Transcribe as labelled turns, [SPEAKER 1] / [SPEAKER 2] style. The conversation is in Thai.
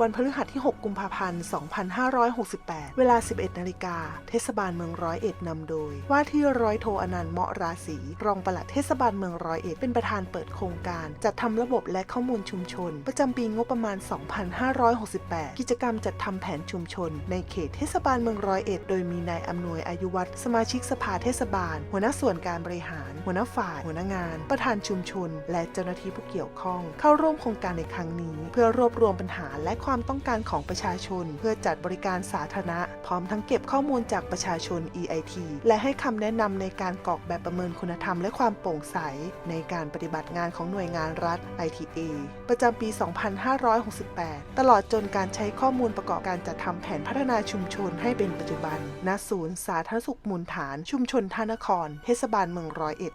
[SPEAKER 1] วันพฤหัสที่ 6 กุมภาพันธ์ 2568 เวลา 11 นาฬิกา เทศบาลเมืองร้อยเอ็ดนำโดย ว่าที่ร้อยโทอนันต์เหมาะราศีรองปลัดเทศบาลเมืองร้อยเอ็ดเป็นประธานเปิดโครงการ จัดทำระบบและข้อมูลชุมชน ประจำปีงบประมาณ 2568 กิจกรรมจัดทำแผนชุมชน ในเขตเทศบาลเมืองร้อยเอ็ดโดยมีนายอำนวยอายุวัฒน์สมาชิกสภาเทศบาล หัวหน้าส่วนการบริหาร หัวหน้าฝ่าย หัวหน้างาน ประธานชุมชน และเจ้าหน้าที่ผู้เกี่ยวข้อง เข้าร่วมโครงการในครั้งนี้ เพื่อรวบรวมปัญหาและความต้องการของประชาชน เพื่อจัดบริการสาธารณะ พร้อมทั้งเก็บข้อมูลจากประชาชน EIT และให้คำแนะนำในการกรอกแบบประเมินคุณธรรมและความโปร่งใส ในการปฏิบัติงานของหน่วยงานรัฐ ITA ประจำปี 2568 ตลอดจนการใช้ข้อมูลประกอบการจัดทำแผนพัฒนาชุมชนให้เป็นปัจจุบันณศูนย์สาธารณสุขมูลฐาน ชุมชนท่านคร เทศบาลเมืองร้อยเอ็ด